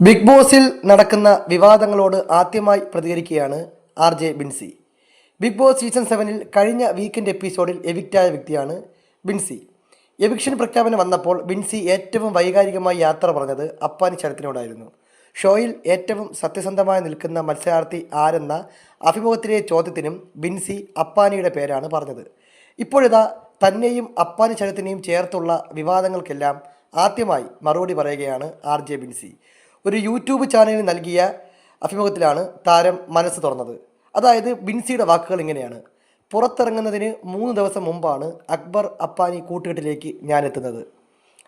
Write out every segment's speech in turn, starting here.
Big ബോസിൽ നടക്കുന്ന വിവാദങ്ങളോട് ആദ്യമായി പ്രതികരിക്കുകയാണ് R J Binsy. Bigg Boss season സെവനിൽ കഴിഞ്ഞ വീക്കെൻഡ് എപ്പിസോഡിൽ എവിക്റ്റായ വ്യക്തിയാണ് ബിൻസി. എവിക്ഷൻ പ്രഖ്യാപനം വന്നപ്പോൾ ബിൻസി ഏറ്റവും വൈകാരികമായി യാത്ര പറഞ്ഞത് അപ്പാനി ചരത്തിനോടായിരുന്നു ഷോയിൽ ഏറ്റവും സത്യസന്ധമായി നിൽക്കുന്ന മത്സരാർത്ഥി ആരെന്ന അഭിമുഖത്തിലെ ചോദ്യത്തിനും ബിൻസി അപ്പാനിയുടെ പേരാണ് പറഞ്ഞത്. ഇപ്പോഴിതാ തന്നെയും അപ്പാനി ചരത്തിനെയും ചേർത്തുള്ള വിവാദങ്ങൾക്കെല്ലാം ആദ്യമായി മറുപടി പറയുകയാണ് ആർ ജെ ബിൻസി. ഒരു യൂട്യൂബ് ചാനലിന് നൽകിയ അഭിമുഖത്തിലാണ് താരം മനസ്സ് തുറന്നത്. അതായത് ബിൻസിയുടെ വാക്കുകൾ ഇങ്ങനെയാണ്. പുറത്തിറങ്ങുന്നതിന് മൂന്ന് ദിവസം മുമ്പാണ് അക്ബർ അപ്പാനി കൂട്ടുകെട്ടിലേക്ക് ഞാൻ എത്തുന്നത്.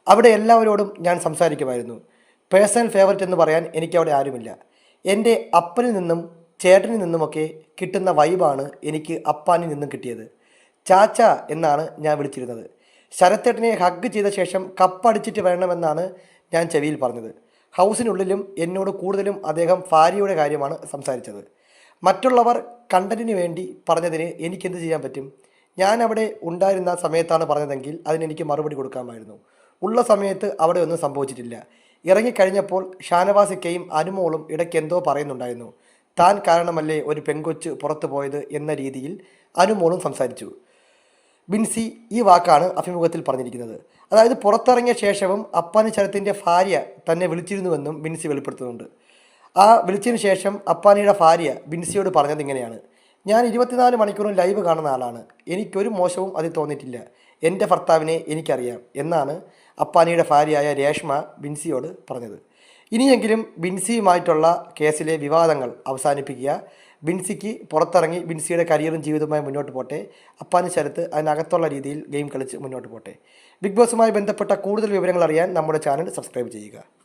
അവിടെ എല്ലാവരോടും ഞാൻ സംസാരിക്കുമായിരുന്നു. പേഴ്സണൽ ഫേവററ്റ് എന്ന് പറയാൻ എനിക്കവിടെ ആരുമില്ല. എന്റെ അപ്പനിൽ നിന്നും ചേട്ടനിൽ നിന്നുമൊക്കെ കിട്ടുന്ന വൈബാണ് എനിക്ക് അപ്പാനിൽ നിന്നും കിട്ടിയത്. ചാച്ച എന്നാണ് ഞാൻ വിളിച്ചിരുന്നത്. ശരത്തേട്ടനെ ഹഗ് ചെയ്ത ശേഷം കപ്പടിച്ചിട്ട് വരണമെന്നാണ് ഞാൻ ചെവിയിൽ പറഞ്ഞത്. ഹൗസിനുള്ളിലും എന്നോട് കൂടുതലും അദ്ദേഹം ഭാര്യയുടെ കാര്യമാണ് സംസാരിച്ചത്. മറ്റുള്ളവർ കണ്ടന്റിന് വേണ്ടി പറഞ്ഞതിന് എനിക്കെന്ത് ചെയ്യാൻ പറ്റും? ഞാൻ അവിടെ ഉണ്ടായിരുന്ന സമയത്താണ് പറഞ്ഞതെങ്കിൽ അതിനെനിക്ക് മറുപടി കൊടുക്കാമായിരുന്നു. ഉള്ള സമയത്ത് അവിടെ ഒന്നും സംഭവിച്ചിട്ടില്ല. ഇറങ്ങിക്കഴിഞ്ഞപ്പോൾ ഷാനവാസിക്കയും അനുമോളും ഇടയ്ക്ക് എന്തോ പറയുന്നുണ്ടായിരുന്നു. താൻ കാരണമല്ലേ ഒരു പെൺകൊച്ച് പുറത്തു പോയത് എന്ന രീതിയിൽ അനുമോളും സംസാരിച്ചു. ബിൻസി ഈ വാക്കാണ് അഭിമുഖത്തിൽ പറഞ്ഞിരിക്കുന്നത്. അതായത് പുറത്തിറങ്ങിയ ശേഷവും അപ്പാനി ശരത്തിന്റെ ഭാര്യ തന്നെ വിളിച്ചിരുന്നുവെന്നും ബിൻസി വെളിപ്പെടുത്തുന്നുണ്ട്. ആ വിളിച്ചതിന് ശേഷം അപ്പാനിയുടെ ഭാര്യ ബിൻസിയോട് പറഞ്ഞത് ഇങ്ങനെയാണ്. ഞാൻ ഇരുപത്തിനാല് മണിക്കൂറും ലൈവ് കാണുന്ന ആളാണ്. എനിക്കൊരു മോശവും അതിൽ തോന്നിയിട്ടില്ല. എന്റെ ഭർത്താവിനെ എനിക്കറിയാം എന്നാണ് അപ്പാനിയുടെ ഭാര്യയായ രേഷ്മ ബിൻസിയോട് പറഞ്ഞത്. ഇനിയെങ്കിലും ബിൻസിയുമായിട്ടുള്ള കേസിലെ വിവാദങ്ങൾ അവസാനിപ്പിക്കുക. ബിൻസിക്ക് പുറത്തിറങ്ങി ബിൻസിയുടെ കരിയറും ജീവിതവുമായി മുന്നോട്ട് പോട്ടെ. അപ്പാന് ശരത്ത് അതിനകത്തുള്ള രീതിയിൽ ഗെയിം കളിച്ച് മുന്നോട്ട് പോട്ടെ. ബിഗ് ബോസുമായി ബന്ധപ്പെട്ട കൂടുതൽ വിവരങ്ങൾ അറിയാൻ നമ്മുടെ ചാനൽ സബ്സ്ക്രൈബ് ചെയ്യുക.